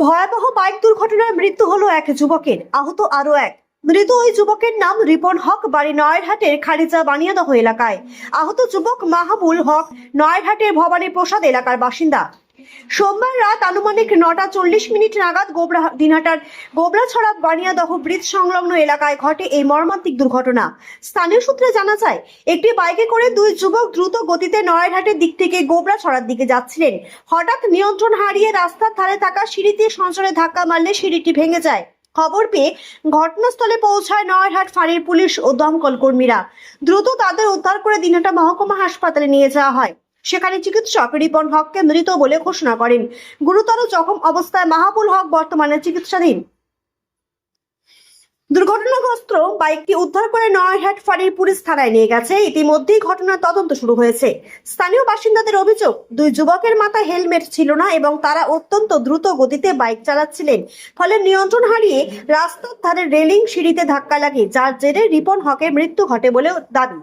ভয়াবহ বাইক দুর্ঘটনায় মৃত্যু হলো এক যুবকের, আহত আরও এক। মৃত ওই যুবকের নাম রিপন হক, বাড়ি নয়ারহাটের খারিজা বানিয়াদহ এলাকায়। আহত যুবক মাহবুল হক, নয়ারহাটের ভবানী প্রসাদ এলাকার বাসিন্দা। সোমবার রাত আনুমানিক নটা চল্লিশ মিনিট নাগাদ গোবরা দিনহাটার গোবরাছড়া বানিয়াদহ ব্রিজ সংলগ্ন এলাকায় ঘটে এই মর্মান্তিক দুর্ঘটনা। স্থানীয় সূত্রে জানা যায়, একটি বাইকে করে দুই যুবক দ্রুত গতিতে নয়ারহাটের দিক থেকে গোবরাছড়ার দিকে যাচ্ছিলেন। হঠাৎ নিয়ন্ত্রণ হারিয়ে রাস্তার ধারে থাকা সিঁড়িতে সঞ্চরে ধাক্কা মারলে সিঁড়িটি ভেঙে যায়। খবর পেয়ে ঘটনাস্থলে পৌঁছায় নয়ারহাট ফাঁড়ির পুলিশ ও দমকল কর্মীরা। দ্রুত তাদের উদ্ধার করে দিনহাটা মহকুমা হাসপাতালে নিয়ে যাওয়া হয়। সেখানে চিকিৎসক রিপন হককে মৃত বলে ঘোষণা করেন। গুরুতর জখম অবস্থায় মাহাবুল হক বর্তমানে চিকিৎসাধীন। দুর্ঘটনাগ্রস্ত বাইকটি উদ্ধার করে নয়ারহাট ফাঁড়ির পুলিশ থানায় নিয়ে গেছে। ইতিমধ্যেই ঘটনার তদন্ত শুরু হয়েছে। স্থানীয় বাসিন্দাদের অভিযোগ, দুই যুবকের মাথায় হেলমেট ছিল না এবং তারা অত্যন্ত দ্রুত গতিতে বাইক চালাচ্ছিলেন। ফলে নিয়ন্ত্রণ হারিয়ে রাস্তার ধারে রেলিং সিঁড়িতে ধাক্কা লাগে, যার জেরে রিপন হকের মৃত্যু ঘটে বলে দাবি।